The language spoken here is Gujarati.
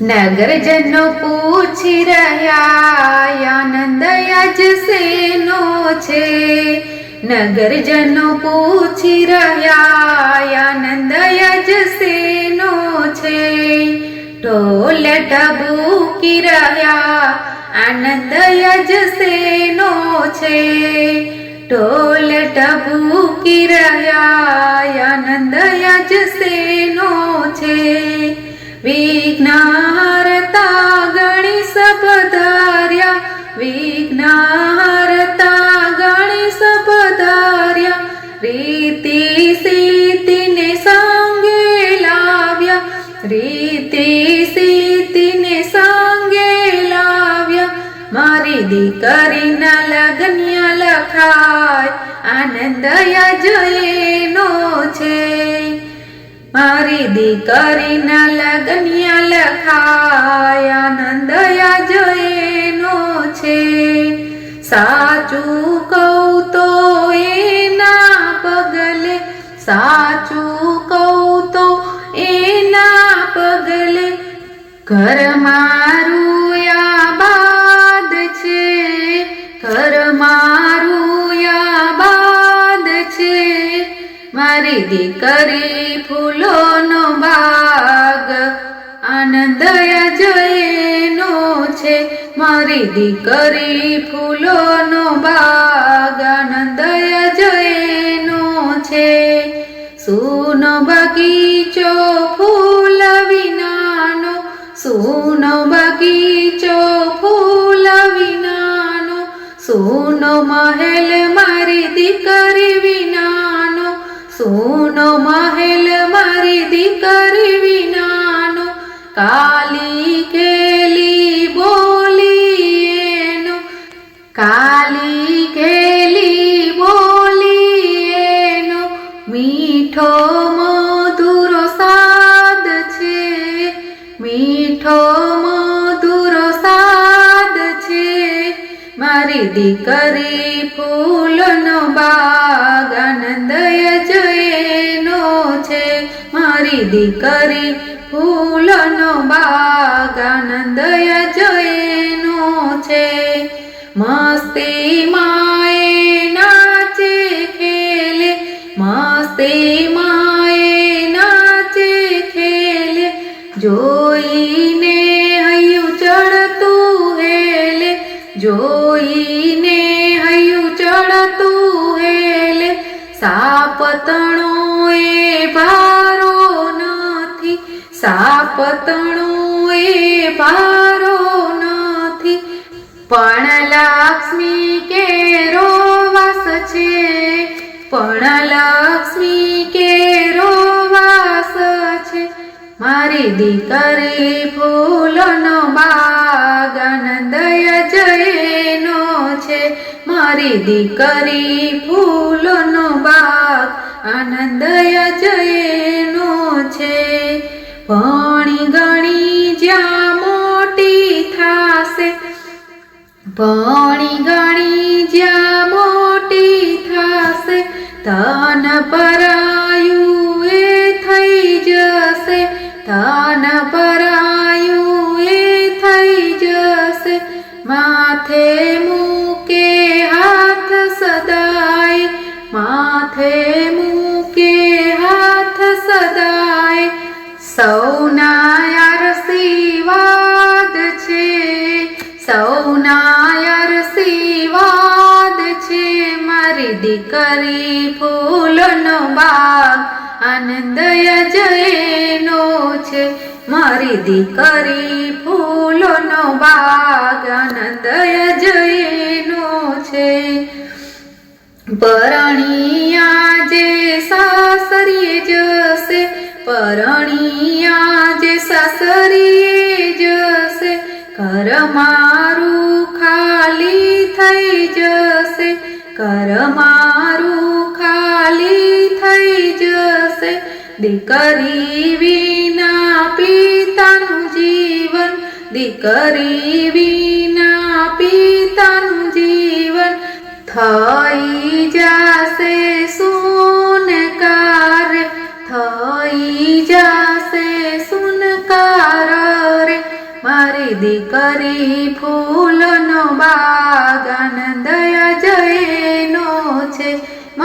નગરજનો પૂછી રહ્યા આનંદ આજ સેનો છે. નગરજનો પૂછી રહ્યા આનંદ આજ સેનો છે. ઢોલ ઢબૂકી રહ્યા આનંદ આજ સેનો છે. ઢોલ ઢબૂકી રહ્યા આનંદ આજ શેનો છે વિઘ્નારતા ગણેશ પધાર્યા વિઘ્નારતા ગણેશ પધાર્યા રીતિ સીતિને સંગે લાવ્યા રીતિ મારી દીકરીના લગ્ન્ય લખાય. આનંદ યજનો છે. મારી દીકરીના લગ્ન્ય લખાય. આનંદ યજનો છે. સાચું કહું તો એના પગલે, સાચું કહું તો એના પગલે, ઘર મારું મારી દીકરી ફૂલોનો બાગ. આનંદ જયનો છે મારી દીકરી ફૂલોનો બાગ. આનંદ જયનો છે સુનો બગીચો ફૂલ વિનાનો. સુનો બગીચો ફૂલ વિનાનો. સુનો મહેલ સુનો મહેલ મારી દીકરી વિનાનો, કાલી કેલી બોલી એનો. કાલી કેલી બોલી એનો, મીઠો મધુરો સાદ છે. મીઠો મધુરો સાદ છે. મારી દીકરી ફૂલનો બાગ દીકરી ફૂલનો બાગ આનંદ જયનો છે. મસ્તી માએ નાચે, ખેલે. મસ્તી માએ નાચે, ખેલે. જોઈને હૈયું ચડતું હેલે. જોઈને હૈયું ચડતું હેલે. સાપતણો એ નથી સાપતણો એ ભારો નથી, પણ લક્ષ્મી કેરો વાસ છે. પણ લક્ષ્મી કેરો વાસ છે. મારી દીકરી ફૂલનો બાગ આનંદય જયનો છે. મારી દીકરી ફૂલનો બાગ આનંદય જયનો ભણી ગણી જ્યાં મોટી થશે તન પરાયું એ થઈ જશે તન પરાયું એ થઈ જશે. માથે મૂકે હાથ સદાય, માથે મૂકે હાથ સદાય. સૌના દીકરી ફૂલનો બાગ આનંદ જયનો છે. મારી દીકરી ફૂલોનો બાગ, આનંદ જયનો છે. પરણિયા જે સાસરીએ જશે પરણિયા જે સાસરીએ જશે ઘર કર મારું ખાલી થઈ જશે. દીકરી વિના પિતાનું જીવન, દીકરી વિના પિતાનું જીવન થઈ જશે સુનકાર થઈ જશે સુનકાર રે. મારી દીકરી ફૂલનો બાગ આનંદ